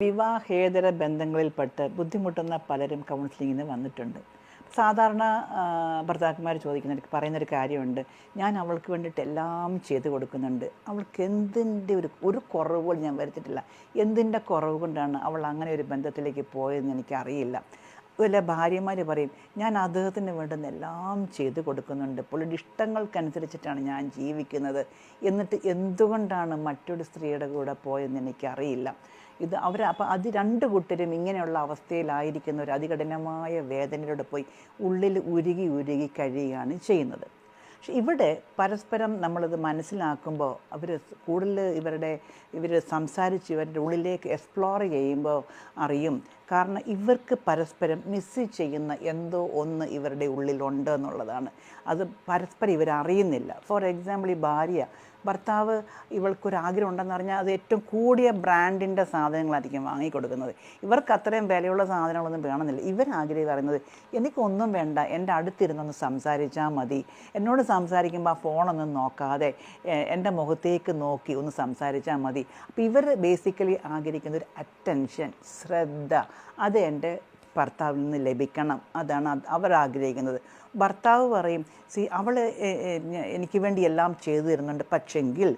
വിവാഹേതര ബന്ധങ്ങളിൽപ്പെട്ട് ബുദ്ധിമുട്ടുന്ന പലരും കൗൺസിലിങ്ങിന് വന്നിട്ടുണ്ട്. സാധാരണ ഭർത്താക്കന്മാർ ചോദിക്കുന്ന പറയുന്നൊരു കാര്യമുണ്ട്. ഞാൻ അവൾക്ക് വേണ്ടിയിട്ട് എല്ലാം ചെയ്തു കൊടുക്കുന്നുണ്ട്. അവൾക്ക് എന്തിന്റെ ഒരു ഒരു കുറവ് ഞാൻ വരുത്തിയിട്ടില്ല. എന്തിന്റെ കുറവ് കൊണ്ടാണ് അവൾ അങ്ങനെ ഒരു ബന്ധത്തിലേക്ക് പോയതെന്ന് എനിക്കറിയില്ല. വല്ല ഭാര്യമാർ പറയും ഞാൻ അദ്ദേഹത്തിന് വേണ്ടുന്ന എല്ലാം ചെയ്തു കൊടുക്കുന്നുണ്ട്. പുള്ളിയുടെ ഇഷ്ടങ്ങൾക്കനുസരിച്ചിട്ടാണ് ഞാൻ ജീവിക്കുന്നത്. എന്നിട്ട് എന്തുകൊണ്ടാണ് മറ്റൊരു സ്ത്രീയുടെ കൂടെ പോയെന്ന് എനിക്കറിയില്ല. ഇത് അവർ അപ്പം അത് രണ്ട് കൂട്ടരും ഇങ്ങനെയുള്ള അവസ്ഥയിലായിരിക്കുന്ന ഒരു അതികഠിനമായ വേദനയിലൂടെ പോയി ഉള്ളിൽ ഉരുകി ഉരുകി കഴിയുകയാണ് ചെയ്യുന്നത്. പക്ഷെ ഇവിടെ പരസ്പരം നമ്മളത് മനസ്സിലാക്കുമ്പോൾ അവർ കൂടുതൽ ഇവരുടെ ഇവർ സംസാരിച്ച് ഇവരുടെ ഉള്ളിലേക്ക് എക്സ്പ്ലോർ ചെയ്യുമ്പോൾ അറിയും. കാരണം ഇവർക്ക് പരസ്പരം മിസ് ചെയ്യുന്ന എന്തോ ഒന്ന് ഇവരുടെ ഉള്ളിലുണ്ട് എന്നുള്ളതാണ്. അത് പരസ്പരം ഇവരറിയുന്നില്ല. ഫോർ എക്സാമ്പിൾ ഈ ഭാര്യ ഭർത്താവ് ഇവൾക്കൊരാഗ്രഹം ഉണ്ടെന്ന് പറഞ്ഞാൽ അത് ഏറ്റവും കൂടിയ ബ്രാൻഡിന്റെ സാധനങ്ങളായിരിക്കും വാങ്ങിക്കൊടുക്കുന്നത്. ഇവർക്ക് അത്രയും വിലയുള്ള സാധനങ്ങളൊന്നും വേണമെന്നില്ല. ഇവരാഗ്രഹം പറയുന്നത് എനിക്കൊന്നും വേണ്ട എന്റെ അടുത്തിരുന്നൊന്ന് സംസാരിച്ചാൽ മതി. എന്നോട് സംസാരിക്കുമ്പോൾ ആ ഫോണൊന്നും നോക്കാതെ എന്റെ മുഖത്തേക്ക് നോക്കി ഒന്ന് സംസാരിച്ചാൽ മതി. അപ്പോൾ ഇവർ ബേസിക്കലി ആഗ്രഹിക്കുന്ന ഒരു അറ്റൻഷൻ ശ്രദ്ധ അത് എന്റെ ഭർത്താവിൽ നിന്ന് ലഭിക്കണം. അതാണ് അവർ ആഗ്രഹിക്കുന്നത്. ഭർത്താവ് പറയും സി അവൾ എനിക്ക് വേണ്ടി എല്ലാം ചെയ്തു തരുന്നുണ്ട്. പക്ഷെങ്കിൽ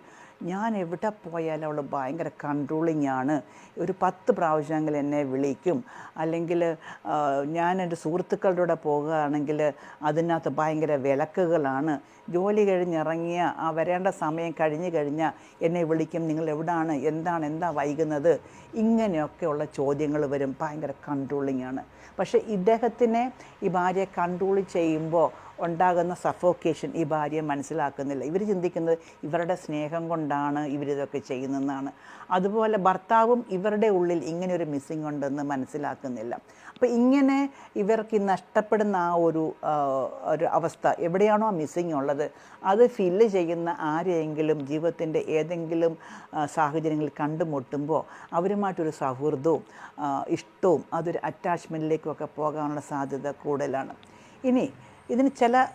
ഞാൻ എവിടെ പോയാലും അവൾ ഭയങ്കര കൺട്രോളിങ് ആണ്. ഒരു പത്ത് പ്രാവശ്യമെങ്കിൽ എന്നെ വിളിക്കും. അല്ലെങ്കിൽ ഞാൻ എന്റെ സുഹൃത്തുക്കളുടെ കൂടെ പോകുകയാണെങ്കിൽ അതിനകത്ത് ഭയങ്കര വിലക്കുകളാണ്. ജോലി കഴിഞ്ഞിറങ്ങിയ ആ വരേണ്ട സമയം കഴിഞ്ഞ് കഴിഞ്ഞാൽ എന്നെ വിളിക്കും. നിങ്ങൾ എവിടാണ്? എന്താണ്? എന്താ വൈകുന്നത്? ഇങ്ങനെയൊക്കെയുള്ള ചോദ്യങ്ങൾ വരും. ഭയങ്കര കൺട്രോളിങ് ആണ്. പക്ഷേ ഇദ്ദേഹത്തിനെ ഈ ഭാര്യയെ കൺട്രോൾ ചെയ്യുമ്പോൾ ഉണ്ടാകുന്ന സഫോക്കേഷൻ ഈ ഭാര്യ മനസ്സിലാക്കുന്നില്ല. ഇവർ ചിന്തിക്കുന്നത് ഇവരുടെ സ്നേഹം കൊണ്ടാണ് ഇവരിതൊക്കെ ചെയ്യുന്നതെന്നാണ്. അതുപോലെ ഭർത്താവും ഇവരുടെ ഉള്ളിൽ ഇങ്ങനെ ഒരു മിസ്സിങ് ഉണ്ടെന്ന് മനസ്സിലാക്കുന്നില്ല. അപ്പോൾ ഇങ്ങനെ ഇവർക്ക് നഷ്ടപ്പെടുന്ന ആ ഒരു ഒരു അവസ്ഥ എവിടെയാണോ ആ മിസ്സിങ് ഉള്ളത്. അത് ഫില്ല് ചെയ്യുന്ന ആരെയെങ്കിലും ജീവിതത്തിന്റെ ഏതെങ്കിലും സാഹചര്യങ്ങളിൽ കണ്ടുമുട്ടുമ്പോൾ അവരുമായിട്ടൊരു സൗഹൃദവും ഇഷ്ടവും അതൊരു അറ്റാച്ച്മെന്റിലേക്കും ഒക്കെ പോകാനുള്ള സാധ്യത കൂടുതലാണ്. ഇനി ഇതിന് ചില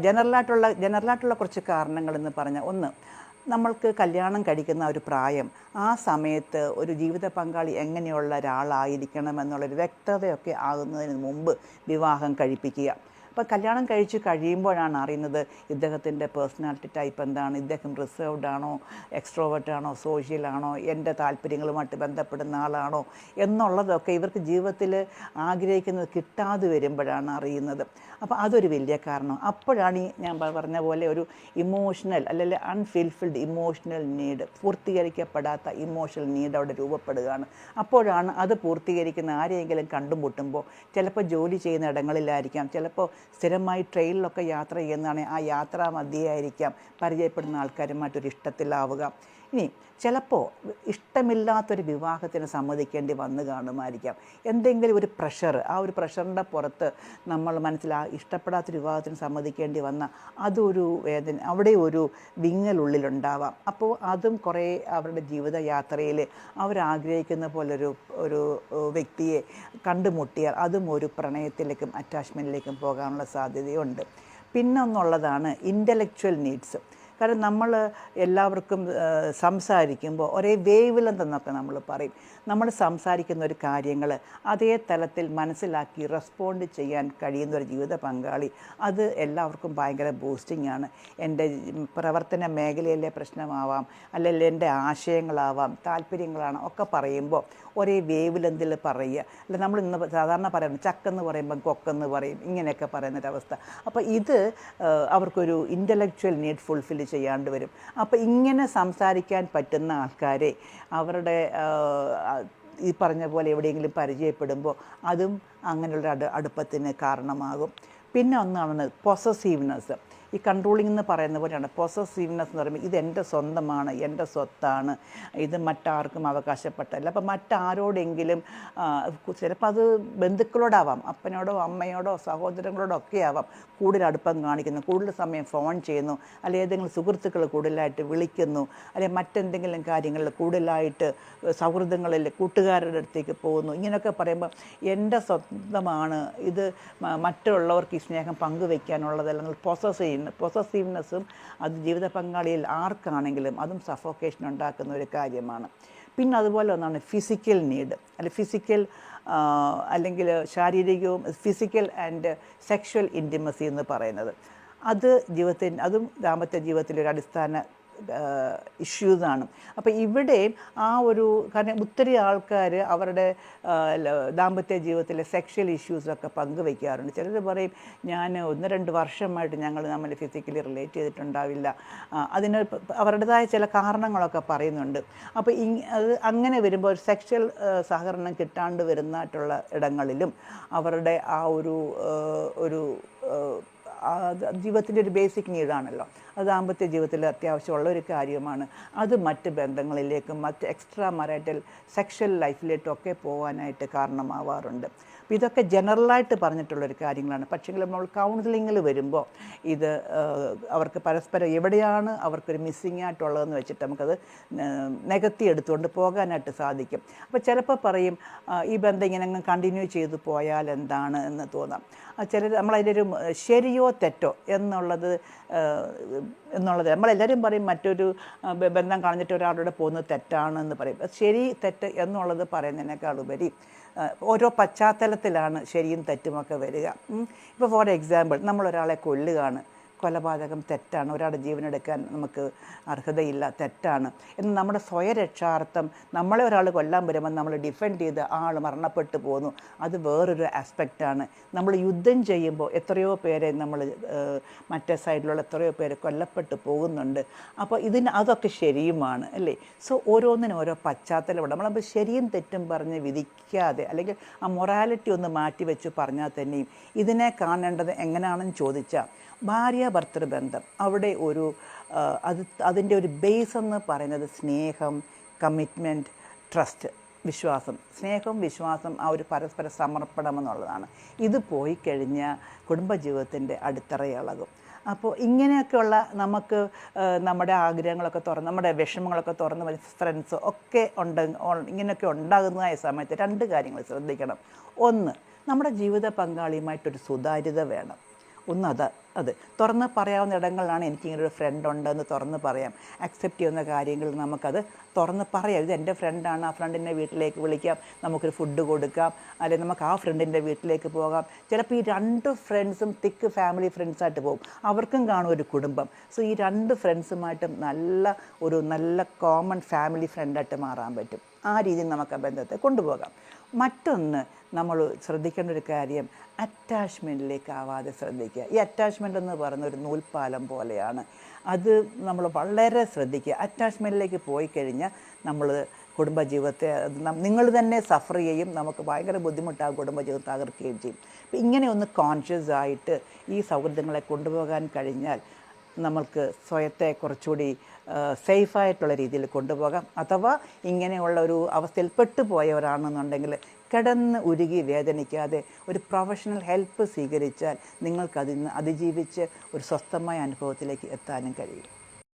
ജനറലായിട്ടുള്ള ജനറലായിട്ടുള്ള കുറച്ച് കാരണങ്ങളെന്ന് പറഞ്ഞാൽ ഒന്ന് നമ്മൾക്ക് കല്യാണം കഴിക്കുന്ന ഒരു പ്രായം ആ സമയത്ത് ഒരു ജീവിത പങ്കാളി എങ്ങനെയുള്ള ഒരാളായിരിക്കണം എന്നുള്ളൊരു വ്യക്തതയൊക്കെ ആകുന്നതിന് മുമ്പ് വിവാഹം കഴിപ്പിക്കുക. അപ്പോൾ കല്യാണം കഴിച്ച് കഴിയുമ്പോഴാണ് അറിയുന്നത് ഇദ്ദേഹത്തിന്റെ പേഴ്സണാലിറ്റി ടൈപ്പ് എന്താണ്. ഇദ്ദേഹം റിസർവ്ഡ് ആണോ എക്സ്ട്രോവേർട്ട് ആണോ സോഷ്യൽ ആണോ എന്റെ താല്പര്യങ്ങളുമായിട്ട് ബന്ധപ്പെടുന്ന ആളാണോ എന്നുള്ളതൊക്കെ ഇവർക്ക് ജീവിതത്തിൽ ആഗ്രഹിക്കുന്നത് കിട്ടാതെ വരുമ്പോഴാണ് അറിയുന്നത്. അപ്പോൾ അതൊരു വലിയ കാരണം. അപ്പോഴാണ് ഈ ഞാൻ പറഞ്ഞ പോലെ ഒരു ഇമോഷണൽ അല്ലെങ്കിൽ അൺഫിൽഫിൽഡ് ഇമോഷണൽ നീഡ് പൂർത്തീകരിക്കപ്പെടാത്ത ഇമോഷണൽ നീഡ് അവിടെ രൂപപ്പെടുകയാണ്. അപ്പോഴാണ് അത് പൂർത്തീകരിക്കുന്ന ആരെയെങ്കിലും കണ്ടുമുട്ടുമ്പോൾ ചിലപ്പോൾ ജോലി ചെയ്യുന്ന ഇടങ്ങളിലായിരിക്കാം ചിലപ്പോൾ സ്ഥിരമായി ട്രെയിനിലൊക്കെ യാത്ര ചെയ്യുന്നതാണെങ്കിൽ ആ യാത്രാ മധ്യയായിരിക്കാം പരിചയപ്പെടുന്ന ആൾക്കാരുമായിട്ടൊരു ഇഷ്ടത്തിലാവുക. ഇനി ചിലപ്പോൾ ഇഷ്ടമില്ലാത്തൊരു വിവാഹത്തിന് സമ്മതിക്കേണ്ടി വന്നു കാണുമായിരിക്കാം. എന്തെങ്കിലും ഒരു പ്രഷർ ആ ഒരു പ്രഷറിന്റെ പുറത്ത് നമ്മൾ മനസ്സിൽ ആ ഇഷ്ടപ്പെടാത്തൊരു വിവാഹത്തിന് സമ്മതിക്കേണ്ടി വന്ന അതൊരു വേദന അവിടെ ഒരു വിങ്ങലുള്ളിലുണ്ടാവാം. അപ്പോൾ അതും കുറേ അവരുടെ ജീവിതയാത്രയിൽ അവരാഗ്രഹിക്കുന്ന പോലൊരു ഒരു വ്യക്തിയെ കണ്ടുമുട്ടിയാൽ അതും ഒരു പ്രണയത്തിലേക്കും അറ്റാച്ച്മെന്റിലേക്കും പോകാനുള്ള സാധ്യതയുണ്ട്. പിന്നൊന്നുള്ളതാണ് ഇന്റലക്ച്വൽ നീഡ്സ് കാരണം നമ്മൾ എല്ലാവർക്കും സംസാരിക്കുമ്പോൾ ഒരേ വേവ് ലെന്തെന്നൊക്കെ നമ്മൾ പറയും. നമ്മൾ സംസാരിക്കുന്ന ഒരു കാര്യങ്ങൾ അതേ തലത്തിൽ മനസ്സിലാക്കി റെസ്പോണ്ട് ചെയ്യാൻ കഴിയുന്ന ഒരു ജീവിത പങ്കാളി അത് എല്ലാവർക്കും ഭയങ്കര ബൂസ്റ്റിംഗ് ആണ്. എന്റെ പ്രവർത്തന മേഖലയിലെ പ്രശ്നമാവാം അല്ലെങ്കിൽ എന്റെ ആശയങ്ങളാവാം താല്പര്യങ്ങളാണ് ഒക്കെ പറയുമ്പോൾ ഒരേ വേവ് ലെന്തിൽ പറയുക. അല്ല നമ്മൾ ഇന്ന് സാധാരണ പറയുന്നത് ചക്കെന്ന് പറയുമ്പോൾ കൊക്കെന്ന് പറയും ഇങ്ങനെയൊക്കെ പറയുന്നൊരവസ്ഥ. അപ്പോൾ ഇത് അവർക്കൊരു ഇന്റലക്ച്വൽ നീഡ് ഫുൾഫിൽ ചെയ്യാണ്ട് വരും. അപ്പോൾ ഇങ്ങനെ സംസാരിക്കാൻ പറ്റുന്ന ആൾക്കാരെ അവരുടെ ഈ പറഞ്ഞ പോലെ എവിടെയെങ്കിലും പരിചയപ്പെടുമ്പോൾ അതും അങ്ങനെയുള്ള അടുപ്പത്തിന് കാരണമാകും. പിന്നെ ഒന്നാണ് പൊസസീവ്നെസ് ഈ കൺട്രോളിംഗ് എന്ന് പറയുന്ന പോലെയാണ്. പൊസസീവ്നെസ് എന്ന് പറയുമ്പോൾ ഇത് എന്റെ സ്വന്തമാണ് എന്റെ സ്വത്താണ് ഇത് മറ്റാർക്കും അവകാശപ്പെട്ടല്ല അപ്പം മറ്റാരോടെങ്കിലും ചിലപ്പോൾ അത് ബന്ധുക്കളോടാവാം അപ്പനോടോ അമ്മയോടോ സഹോദരങ്ങളോടോ ഒക്കെ ആവാം. കൂടുതൽ അടുപ്പം കാണിക്കുന്നു കൂടുതൽ സമയം ഫോൺ ചെയ്യുന്നു അല്ലെങ്കിൽ ഏതെങ്കിലും സുഹൃത്തുക്കൾ കൂടുതലായിട്ട് വിളിക്കുന്നു അല്ലെങ്കിൽ മറ്റെന്തെങ്കിലും കാര്യങ്ങളിൽ കൂടുതലായിട്ട് സൗഹൃദങ്ങളിൽ കൂട്ടുകാരുടെ അടുത്തേക്ക് പോകുന്നു. ഇങ്ങനെയൊക്കെ പറയുമ്പോൾ എന്റെ സ്വന്തമാണ്. ഇത് മറ്റുള്ളവർക്ക് ഈ സ്നേഹം പങ്കുവയ്ക്കാനുള്ളത് അല്ലെങ്കിൽ പൊസസ് ചെയ്യുന്ന പൊസസീവ്നെസ്സും അത് ജീവിത പങ്കാളിയിൽ ആർക്കാണെങ്കിലും അതും സഫോക്കേഷൻ ഉണ്ടാക്കുന്ന ഒരു കാര്യമാണ്. പിന്നെ അതുപോലെ ഒന്നാണ് ഫിസിക്കൽ നീഡ് അല്ലെ ഫിസിക്കൽ അല്ലെങ്കിൽ ശാരീരികവും ഫിസിക്കൽ ആൻഡ് സെക്ഷൽ ഇന്റിമസി എന്ന് പറയുന്നത്. അത് ജീവിതത്തിന്റെ അതും ദാമ്പത്യ ജീവിതത്തിലെ ഒരു അടിസ്ഥാന ഇഷ്യൂസാണ് അപ്പോൾ ഇവിടെ ആ ഒരു കാരണം ഒത്തിരി ആൾക്കാർ അവരുടെ ദാമ്പത്യ ജീവിതത്തിലെ സെക്ഷൽ ഇഷ്യൂസൊക്കെ പങ്കുവയ്ക്കാറുണ്ട് ചിലർ പറയും ഞാൻ ഒന്ന് രണ്ട് വർഷമായിട്ട് ഞങ്ങൾ നമ്മൾ ഫിസിക്കലി റിലേറ്റ് ചെയ്തിട്ടുണ്ടാവില്ല. അതിന് അവരുടേതായ ചില കാരണങ്ങളൊക്കെ പറയുന്നുണ്ട്. അപ്പോൾ അത് അങ്ങനെ വരുമ്പോൾ ഒരു സെക്ഷൽ സഹകരണം കിട്ടാണ്ട് വരുന്നതായിട്ടുള്ള ഇടങ്ങളിലും അവരുടെ ആ ഒരു ഒരു ജീവിതത്തിന്റെ ഒരു ബേസിക് നീഡാണല്ലോ അത് ദാമ്പത്യ ജീവിതത്തിൽ അത്യാവശ്യമുള്ള ഒരു കാര്യമാണ്. അത് മറ്റ് ബന്ധങ്ങളിലേക്കും മറ്റ് എക്സ്ട്രാ മറൈറ്റൽ സെക്ഷൽ ലൈഫിലേക്കും ഒക്കെ പോകാനായിട്ട് കാരണമാവാറുണ്ട്. ഇതൊക്കെ ജനറലായിട്ട് പറഞ്ഞിട്ടുള്ളൊരു കാര്യങ്ങളാണ്. പക്ഷേങ്കിൽ നമ്മൾ കൗൺസിലിങ്ങിൽ വരുമ്പോൾ ഇത് അവർക്ക് പരസ്പരം എവിടെയാണ് അവർക്കൊരു മിസ്സിങ് ആയിട്ടുള്ളതെന്ന് വെച്ചിട്ട് നമുക്കത് നികത്തി എടുത്തുകൊണ്ട് പോകാനായിട്ട് സാധിക്കും. അപ്പോൾ ചിലപ്പോൾ പറയും ഈ ബന്ധം ഇങ്ങനെ കണ്ടിന്യൂ ചെയ്തു പോയാൽ എന്താണ് എന്ന് തോന്നാം. ചിലർ ഒരു ശരിയോ തെറ്റോ എന്നുള്ളത് എന്നുള്ളത് നമ്മളെല്ലാവരും പറയും മറ്റൊരു ബന്ധം കളഞ്ഞിട്ട് ഒരാളുടെ പോകുന്നത് തെറ്റാണെന്ന് പറയും. ശരി തെറ്റ് എന്നുള്ളത് പറയുന്നതിനേക്കാൾ ഉപരി ഓരോ പശ്ചാത്തലത്തിലാണ് ശരിയും തെറ്റുമൊക്കെ വരിക. ഇപ്പോൾ ഫോർ എക്സാമ്പിൾ നമ്മളൊരാളെ കൊല്ലുകയാണ്. കൊലപാതകം തെറ്റാണ്. ഒരാളുടെ ജീവനെടുക്കാൻ നമുക്ക് അർഹതയില്ല തെറ്റാണ്. എന്ന് നമ്മുടെ സ്വയരക്ഷാർത്ഥം നമ്മളെ ഒരാൾ കൊല്ലാൻ വരുമ്പോൾ നമ്മൾ ഡിഫെൻഡ് ചെയ്ത് ആൾ മരണപ്പെട്ടു പോകുന്നു അത് വേറൊരു ആസ്പെക്റ്റാണ് നമ്മൾ യുദ്ധം ചെയ്യുമ്പോൾ എത്രയോ പേരെ നമ്മൾ മറ്റേ സൈഡിലുള്ള എത്രയോ പേര് കൊല്ലപ്പെട്ടു പോകുന്നുണ്ട്. അപ്പോൾ ഇതിന് അതൊക്കെ ശരിയുമാണ് അല്ലേ? സോ ഓരോന്നിനും ഓരോ പശ്ചാത്തലമുണ്ട്. നമ്മളപ്പോൾ ശരിയും തെറ്റും പറഞ്ഞ് വിധിക്കാതെ അല്ലെങ്കിൽ ആ മൊറാലിറ്റി ഒന്ന് മാറ്റി വെച്ച് പറഞ്ഞാൽ തന്നെയും ഇതിനെ കാണേണ്ടത് എങ്ങനെയാണെന്ന് ചോദിച്ചാൽ ഭാര്യ ഭർത്തൃ ബന്ധം. അവിടെ ഒരു അത് അതിന്റെ ഒരു ബേസ് എന്ന് പറയുന്നത് സ്നേഹം കമ്മിറ്റ്മെന്റ് ട്രസ്റ്റ് വിശ്വാസം. സ്നേഹം വിശ്വാസം ആ ഒരു പരസ്പര സമർപ്പണം എന്നുള്ളതാണ്. ഇത് പോയി കഴിഞ്ഞാൽ കുടുംബജീവിതത്തിന്റെ അടിത്തറയിളകും അപ്പോൾ ഇങ്ങനെയൊക്കെയുള്ള നമുക്ക് നമ്മുടെ ആഗ്രഹങ്ങളൊക്കെ തുറന്ന് നമ്മുടെ വിഷമങ്ങളൊക്കെ തുറന്ന് ഫ്രണ്ട്സ് ഒക്കെ ഉണ്ട് ഇങ്ങനെയൊക്കെ ഉണ്ടാകുന്നതായ സമയത്ത് രണ്ട് കാര്യങ്ങൾ ശ്രദ്ധിക്കണം. ഒന്ന് നമ്മുടെ ജീവിത പങ്കാളിയുമായിട്ടൊരു സുതാര്യത വേണം. ഒന്ന് അത്. അത് തുറന്ന് പറയാവുന്ന ഇടങ്ങളിലാണ് എനിക്കിങ്ങനെ ഒരു ഫ്രണ്ട് ഉണ്ടെന്ന് തുറന്ന് പറയാം. അക്സെപ്റ്റ് ചെയ്യുന്ന കാര്യങ്ങൾ നമുക്കത് തുറന്ന് പറയാം. ഇത് എന്റെ ഫ്രണ്ടാണ് ആ ഫ്രണ്ടിന്റെ വീട്ടിലേക്ക് വിളിക്കാം. നമുക്കൊരു ഫുഡ് കൊടുക്കാം. അല്ലെങ്കിൽ നമുക്ക് ആ ഫ്രണ്ടിന്റെ വീട്ടിലേക്ക് പോകാം. ചിലപ്പോൾ ഈ രണ്ട് ഫ്രണ്ട്സും തിക്ക് ഫാമിലി ഫ്രണ്ട്സായിട്ട് പോകും. അവർക്കും കാണും ഒരു കുടുംബം. സോ ഈ രണ്ട് ഫ്രണ്ട്സുമായിട്ടും നല്ല ഒരു നല്ല കോമൺ ഫാമിലി ഫ്രണ്ടായിട്ട് മാറാൻ പറ്റും. ആ രീതിയിൽ നമുക്ക് ആ ബന്ധത്തെ കൊണ്ടുപോകാം. മറ്റൊന്ന് നമ്മൾ ശ്രദ്ധിക്കേണ്ട ഒരു കാര്യം അറ്റാച്ച്മെന്റിലേക്ക് ആവാതെ ശ്രദ്ധിക്കുക. ഈ അറ്റാച്ച്മെന്റ് എന്ന് പറയുന്ന ഒരു നൂൽപ്പാലം പോലെയാണ്. അത് നമ്മൾ വളരെ ശ്രദ്ധിക്കുക. അറ്റാച്ച്മെന്റിലേക്ക് പോയി കഴിഞ്ഞാൽ നമ്മൾ കുടുംബജീവിതത്തെ നിങ്ങൾ തന്നെ സഫർ ചെയ്യും. നമുക്ക് ഭയങ്കര ബുദ്ധിമുട്ടാകും കുടുംബജീവിതം തകർക്കുകയും ചെയ്യും. ഇങ്ങനെ ഒന്ന് കോൺഷ്യസ് ആയിട്ട് ഈ സൗഹൃദങ്ങളെ കൊണ്ടുപോകാൻ കഴിഞ്ഞാൽ നമ്മൾക്ക് സ്വയത്തെ കുറച്ചുകൂടി സേഫായിട്ടുള്ള രീതിയിൽ കൊണ്ടുപോകാം. അഥവാ ഇങ്ങനെയുള്ള ഒരു അവസ്ഥയിൽ പെട്ടുപോയവരാണെന്നുണ്ടെങ്കിൽ കിടന്ന് ഉരുകി വേദനിക്കാതെ ഒരു പ്രൊഫഷണൽ ഹെൽപ്പ് സ്വീകരിച്ചാൽ നിങ്ങൾക്കതിൽ നിന്ന് അതിജീവിച്ച് ഒരു സ്വസ്ഥമായ അനുഭവത്തിലേക്ക് എത്താനും കഴിയും.